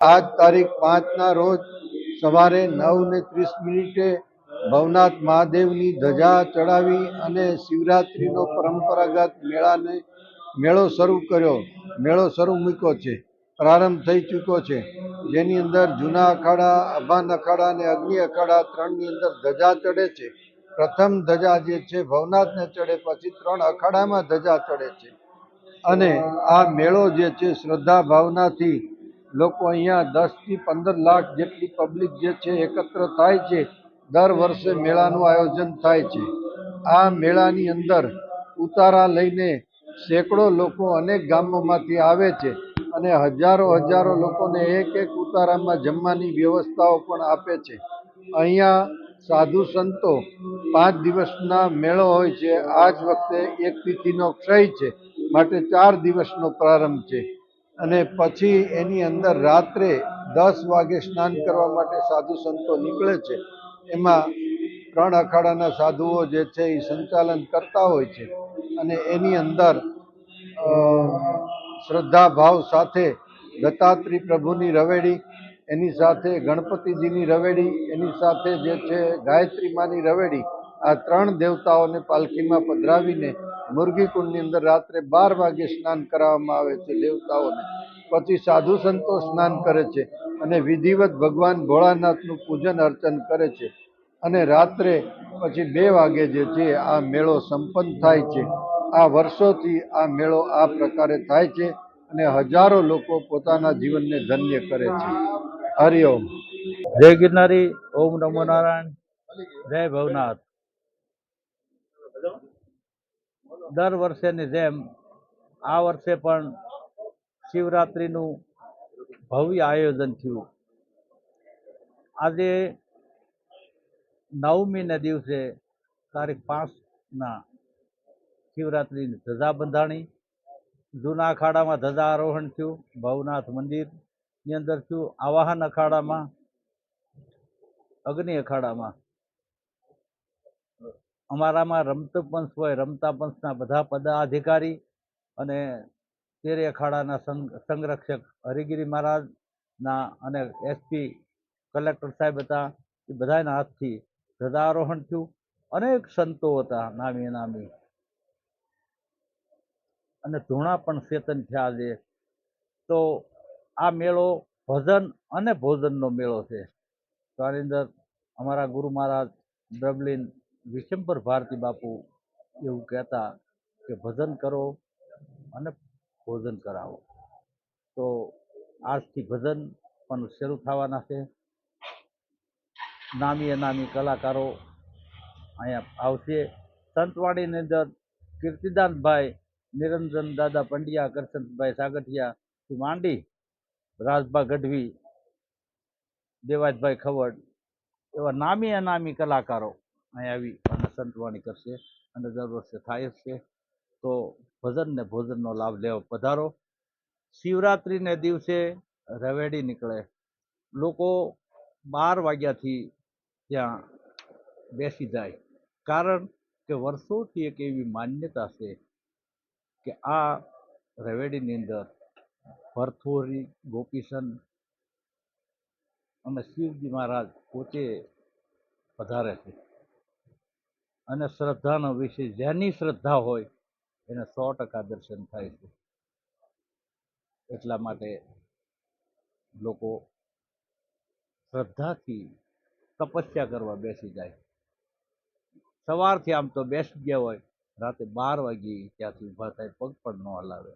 આજ તારીખ પાંચના રોજ સવારે નવ ને ત્રીસ મિનિટે ભવનાથ મહાદેવની ધજા ચડાવી અને શિવરાત્રિનો પરંપરાગત મેળાને, મેળો શરૂ કર્યો. મેળો શરૂ મૂક્યો છે. પ્રારંભ થઈ ચૂક્યો છે. જેની અંદર જૂના અખાડા, અભાન અખાડા અને અગ્નિ અખાડા ત્રણની અંદર ધજા ચડે છે. પ્રથમ ધજા જે છે ભવનાથને ચડે, પછી ત્રણ અખાડામાં ધજા ચડે છે. અને આ મેળો જે છે શ્રદ્ધા ભાવનાથી લોકો અહીંયા દસથી પંદર લાખ જેટલી પબ્લિક જે છે એકત્ર થાય છે, દર વર્ષે મેળાનું આયોજન થાય છે. આ મેળાની અંદર ઉતારા લઈને સેંકડો લોકો અનેક ગામોમાંથી આવે છે અને હજારો હજારો લોકોને એક એક ઉતારામાં જમવાની વ્યવસ્થાઓ પણ આપે છે. અહીંયા સાધુ સંતો પાંચ દિવસના મેળો હોય છે. આ જ વખતે એક તિથિનો ક્ષય છે, માટે ચાર દિવસનો પ્રારંભ છે. અને પછી એની અંદર રાત્રે દસ વાગે સ્નાન કરવા માટે સાધુ સંતો નીકળે છે. એમાં ત્રણ અખાડાના સાધુઓ જે છે એ સંચાલન કરતા હોય છે. અને એની અંદર શ્રદ્ધાભાવ શ્રદ્ધા ભાવ સાથે દત્તાત્રી પ્રભુની રવેડી, એની સાથે ગણપતિજીની રવેડી, એની સાથે જે છે ગાયત્રી માની રવેડી, આ ત્રણ દેવતાઓને પાલખીમાં પધરાવીને મુરગીકુંડની અંદર રાત્રે બાર વાગે સ્નાન કરાવવામાં આવે છે દેવતાઓને. પછી સાધુ સંતો સ્નાન કરે છે અને વિધિવત ભગવાન ભોળાનાથનું પૂજન અર્ચન કરે છે. અને રાત્રે પછી બે વાગે જે છે આ મેળો સંપન્ન થાય છે. આ વર્ષોથી આ મેળો આ પ્રકારે થાય છે અને હજારો લોકો પોતાના જીવનને ધન્ય કરે છે. હરિઓમ જય ગિરનારી, ઓમ નમો નારાયણ, જય ભવનાથ. દર વર્ષેની જેમ આ વર્ષે પણ શિવરાત્રિનું ભવ્ય આયોજન થયું. આજે નવમીને દિવસે તારીખ પાંચના શિવરાત્રિની ધજા બંધાણી જૂના અખાડામાં ધજા આરોહણ થયું, ભવનાથ મંદિરની અંદર થયું, આવાહન અખાડામાં, અગ્નિ અખાડામાં અમારામાં રમતું પંચ હોય રમતા પંચના બધા પદાધિકારી અને તેરે અખાડાના સંરક્ષક હરિગીરી મહારાજના અને એસપી કલેક્ટર સાહેબ હતા, એ બધાના હાથથી ધ્વજારોહણ થયું. અનેક સંતો હતા, નામી નામી અને ધૂણા પણ ચેતન થયા છે. તો આ મેળો ભજન અને ભોજનનો મેળો છે. તો આની અંદર અમારા ગુરુ મહારાજ બ્રહ્મલીન વિશંભર ભારતી બાપુ એવું કહેતા કે ભજન કરો અને ભોજન કરાવો. તો આજથી ભજન પણ શરૂ થવાના છે. નામી અનામી કલાકારો અહીંયા આવશે. સંતવાડીની અંદર કીર્તિદાનભાઈ, નિરંજન દાદા પંડ્યા, કરશનભાઈ સાગઠિયાથી માંડી, રાજભા ગઢવી, દેવાજભાઈ ખવડ, એવા નામી અનામી કલાકારો અહીં આવી અને સંતવાણી કરશે અને દર વર્ષે થાય જ છે. તો ભજન ને ભોજનનો લાભ લેવા, પધારો. શિવરાત્રિને દિવસે રવેડી નીકળે. લોકો બાર વાગ્યાથી ત્યાં બેસી જાય. કારણ કે વર્ષોથી એક એવી માન્યતા છે કે આ રવેડીની અંદર ભરથોરી ગોપીસન અને શિવજી મહારાજ પોતે પધારે છે. અને શ્રદ્ધાનો વિષય, જેની શ્રદ્ધા હોય, એને સો ટકા દર્શન થાય છે. એટલા માટે લોકો શ્રદ્ધાથી તપસ્યા કરવા બેસી જાય. સવારથી આમ તો બેસી ગયા હોય, રાતે બાર વાગી ત્યાંથી ઊભા થાય, પગ પણ ન હલાવે.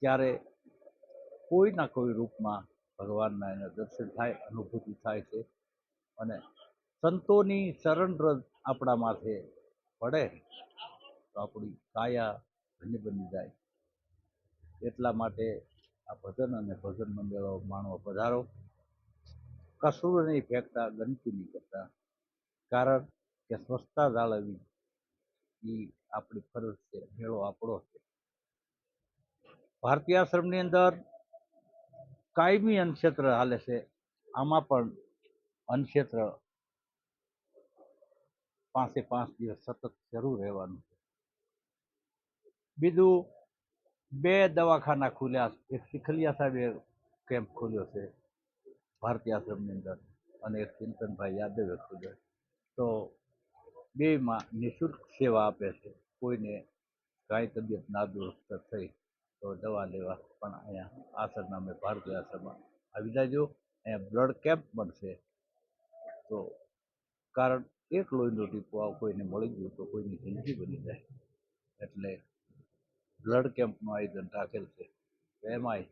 ત્યારે કોઈના કોઈ રૂપમાં ભગવાનના એને દર્શન થાય, અનુભૂતિ થાય છે અને સંતોની શરણ રજ આપણા માથે પડે તો આપણી કાયા ધન્ય બની જાય. એટલા માટે આ ભજન અને ભજનનો મેળો માણવા પધારો. કસૂર નહીં ફેંકતા ગંદકી નહીં કરતા. કારણ કે સ્વચ્છતા જાળવવી એ આપણી ફરજ છે મેળો આપણો છે. ભારતીય આશ્રમની અંદર કાયમી અન્નક્ષેત્ર હાલે છે. આમાં પણ અન્નક્ષેત્ર પાંચે પાંચ દિવસ સતત શરૂ રહેવાનું છે. બીજું, બે દવાખાના ખુલ્યા એક શીખલિયા સાહેબે કેમ્પ ખોલ્યો છે, ભારતીય આશ્રમની અંદર. અને એક ચિંતનભાઈ યાદવે ખોલ્યો છે. તો બેયમાં નિઃશુલ્ક સેવા આપે છે. કોઈને કાંઈ તબિયત નાદુરસ્ત થઈ તો દવા લેવા પણ અહીંયા આ સરનામે ભારતીય આશ્રમમાં આવી જાજો. અહીંયા બ્લડ કેમ્પ પણ છે. તો કારણ એક લોહીનો ટીપો આ કોઈને મળી ગયું તો કોઈની જિંદગી બની જાય. એટલે બ્લડ કેમ્પનું આયોજન રાખેલ છે. એમાંય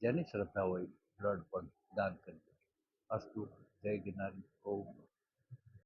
જેની શ્રદ્ધા હોય, બ્લડ પણ દાન કરી શકે. અસ્તુ, જય ગિરનારી, ઓમ.